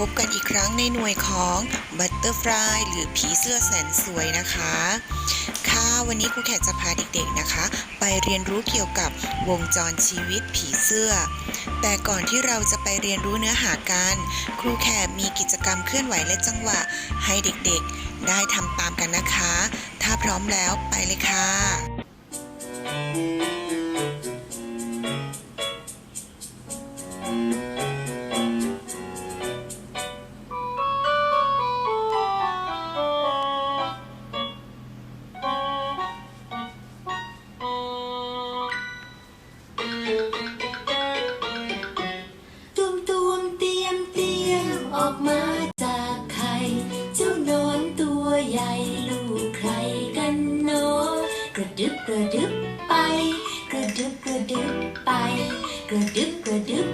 พบกันอีกครั้งในหน่วยของบัตเตอร์ฟลายหรือผีเสื้อแสนสวยนะคะ ค่ะวันนี้ครูแขกจะพาเด็กๆนะคะ ไปเรียนรู้เกี่ยวกับวงจรชีวิตผีเสื้อ แต่ก่อนที่เราจะไปเรียนรู้เนื้อหากันครูแขกมีกิจกรรมเคลื่อนไหวและจังหวะให้เด็กๆ ได้ทำตามกันนะคะ ถ้าพร้อมแล้วไปเลยค่ะ ระดึบกระดึบไป กระดึบกระดึบไป กระดึบกระดึบ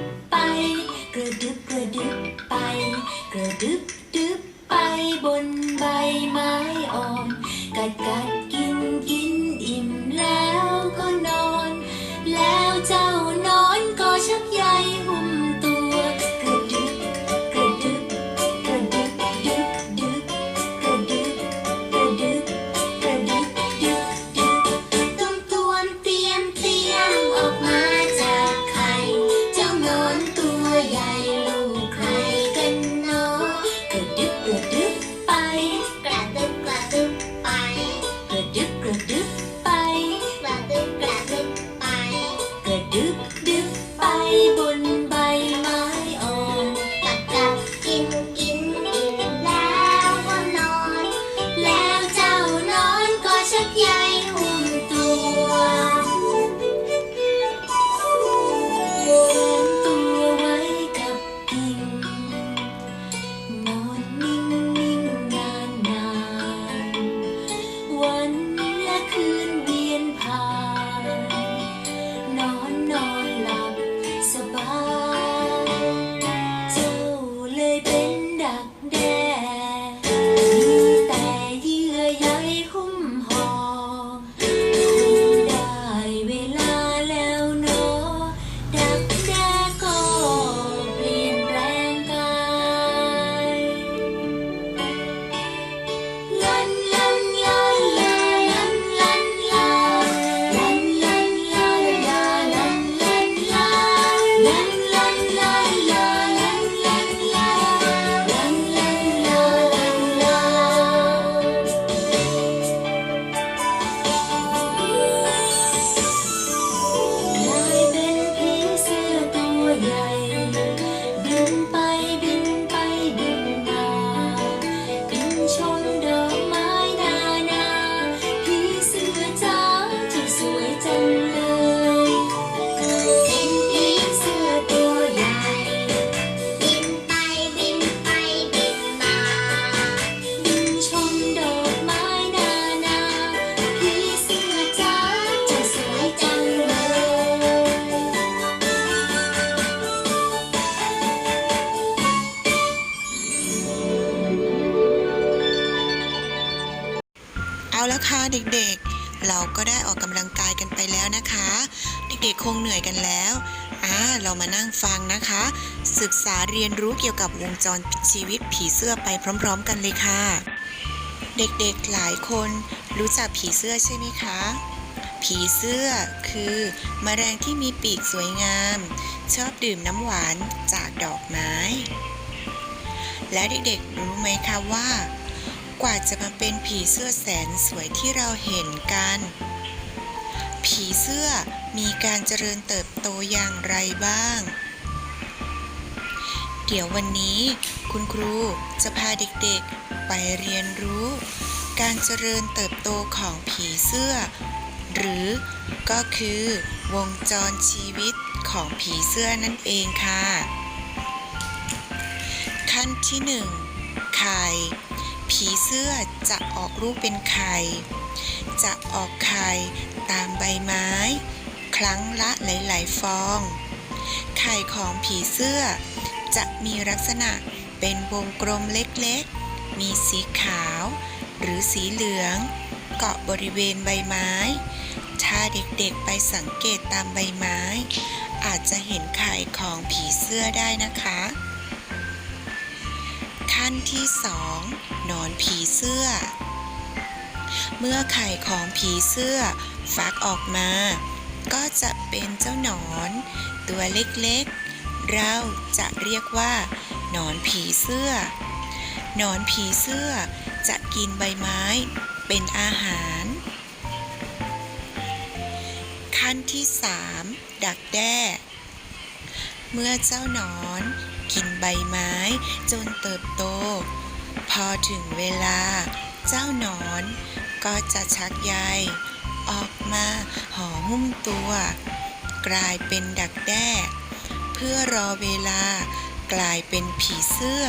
เอาละค่ะเด็กๆ เราก็ได้ออกกำลังกายกันไปแล้วนะคะ เด็กๆคงเหนื่อยกันแล้วอ่าเรามานั่งฟังนะคะ ศึกษาเรียนรู้เกี่ยวกับวงจรชีวิตผีเสื้อไปพร้อม ๆ กันเลยค่ะ เด็กๆหลายคนรู้จักผีเสื้อใช่ไหมคะผีเสื้อคือแมลงที่มีปีกสวยงาม ชอบดื่มน้ำหวานจากดอกไม้ และเด็กๆรู้ไหมคะว่า กว่าจะมาเป็นผีเสื้อแสนสวยที่เราเห็นกัน ผีเสื้อมีการเจริญเติบโตอย่างไรบ้าง เดี๋ยววันนี้คุณครูจะพาเด็กๆไปเรียนรู้ การเจริญเติบโตของผีเสื้อ หรือก็คือวงจรชีวิตของผีเสื้อนั่นเองค่ะ ขั้นที่หนึ่งไข่ ผีเสื้อจะออกลูกเป็นไข่ จะออกไข่ตามใบไม้ ครั้งละหลาย ๆ ฟอง ไข่ของผีเสื้อ จะมีลักษณะเป็นวงกลมเล็กๆ มีสีขาว หรือสีเหลือง เกาะบริเวณใบไม้ ถ้าเด็กๆไปสังเกตตามใบไม้ อาจจะเห็นไข่ของผีเสื้อได้นะคะ ขั้นที่สองนอนผีเสื้อ เมื่อไข่ของผีเสื้อฟักออกมา ก็จะเป็นเจ้าหนอน ตัวเล็กๆ เราจะเรียกว่า หนอนผีเสื้อ หนอนผีเสื้อจะกินใบไม้เป็นอาหาร ขั้นที่สามดักแด้ เมื่อเจ้าหนอน กินใบไม้ จนเติบโต พอถึงเวลา เจ้าหนอน ก็จะชักใยออกมาห่อหุ้มตัว กลายเป็นดักแด้ เพื่อรอเวลากลายเป็นผีเสื้อ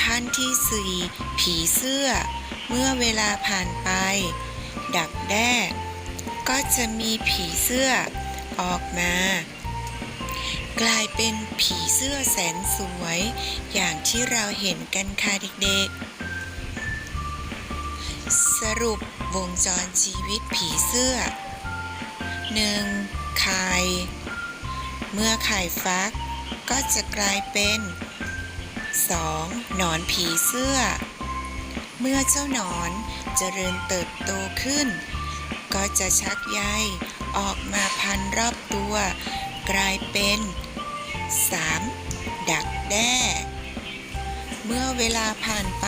ขั้นที่สี่ผีเสื้อ เมื่อเวลาผ่านไป ดักแด้ ก็จะมีผีเสื้อออกมา กลายเป็นผีเสื้อแสนสวย อย่างที่เราเห็นกันค่ะเด็กๆ สรุปวงจรชีวิตผีเสื้อ 1. ไข่เมื่อไข่ฟักก็จะกลายเป็น 2. หนอนผีเสื้อ เมื่อเจ้าหนอนเจริญเติบโตขึ้น ก็จะชักใยออกมาพันรอบตัว กลายเป็น 3. ดักแด้ เมื่อเวลาผ่านไป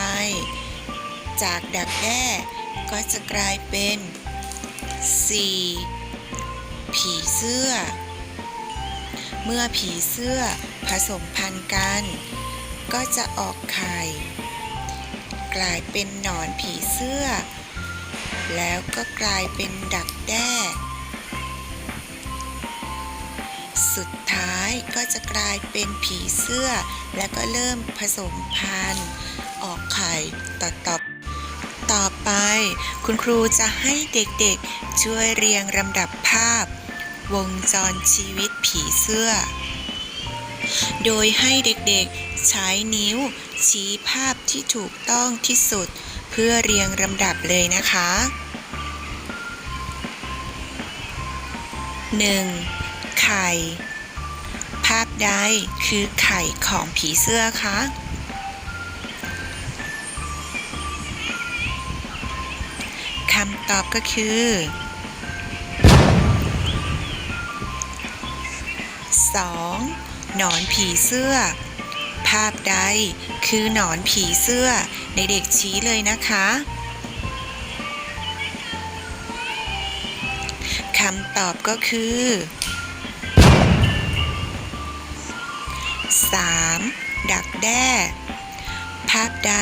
จากดักแด้ก็จะกลายเป็น 4. ผีเสื้อ เมื่อผีเสื้อผสมพันธุ์กัน ก็จะออกไข่ กลายเป็นหนอนผีเสื้อ แล้วก็กลายเป็นดักแด้ สุดท้ายก็จะกลายเป็นผีเสื้อ แล้วก็เริ่มผสมพันธุ์ ออกไข่ต่อต่อต่อไป คุณครูจะให้เด็กๆช่วยเรียงลำดับภาพ วงจรชีวิตผีเสื้อ โดยให้เด็กๆใช้นิ้ว ชี้ภาพที่ถูกต้องที่สุด เพื่อเรียงลำดับเลยนะคะ 1. ไข่ ภาพใดคือไข่ของผีเสื้อคะคำตอบก็คือ 2. หนอนผีเสื้อ ภาพใดคือหนอนผีเสื้อในเด็กชี้เลยนะคะคำตอบก็คือ 3. ดักแด้ ภาพใด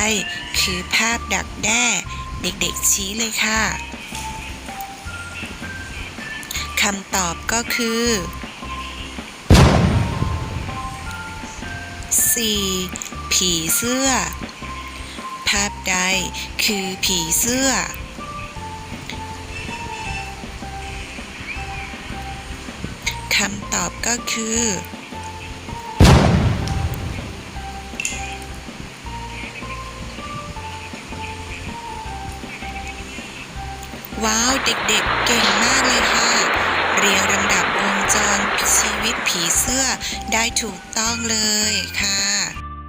คือภาพดักแด้ เด็กๆชี้เลยค่ะคำตอบก็คือ 4. ผีเสื้อ ภาพใดคือผีเสื้อ คำตอบก็คือ ว้าวเด็กๆเก่งมากเลยค่ะ เรียงลำดับวงจรชีวิตผีเสื้อได้ถูกต้องเลยค่ะ